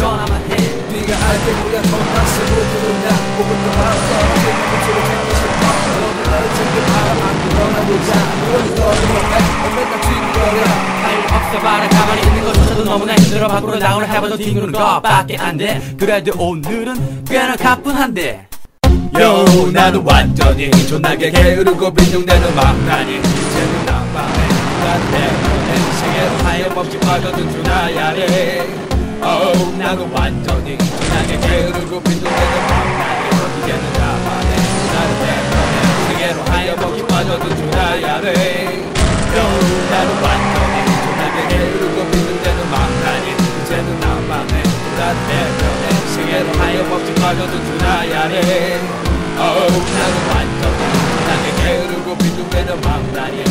전화만 해 네가 알게 뭐야 돈만 쓰고 들어온다 그것도 바로 떨어지는 목소리 듣고 싶어 너는 나를 지금 바라만 떠나보자 너를 원해 맨날 뒷거려 할 없어 봐라 가만히 있는 것조차도 너무나 힘들어. 밖으로 나오려 해봐도 뒹구는 것밖에 안돼. 그래도 오늘은 꽤나 가뿐한데. 요 나는 완전히 존나게 게으르고 빈둥대는 막나니. 이제는 난밤에 난 때문에 세계로 하염없이 빠져든 주나야래. 어 나는 완전히 존나게 게으르고 빈둥대는 막나니 이제는 나만의 나는 때문에 세계로 하염없이 빠져든 주나야래 요 나는 완전히 존나게 게으르고 빈둥대는 막나니 이제는 나만의 나는 때문에 세계로 하염없이 빠져든 주나야래 어우 나는 완전히 나게 게으르고 빈둥대는 나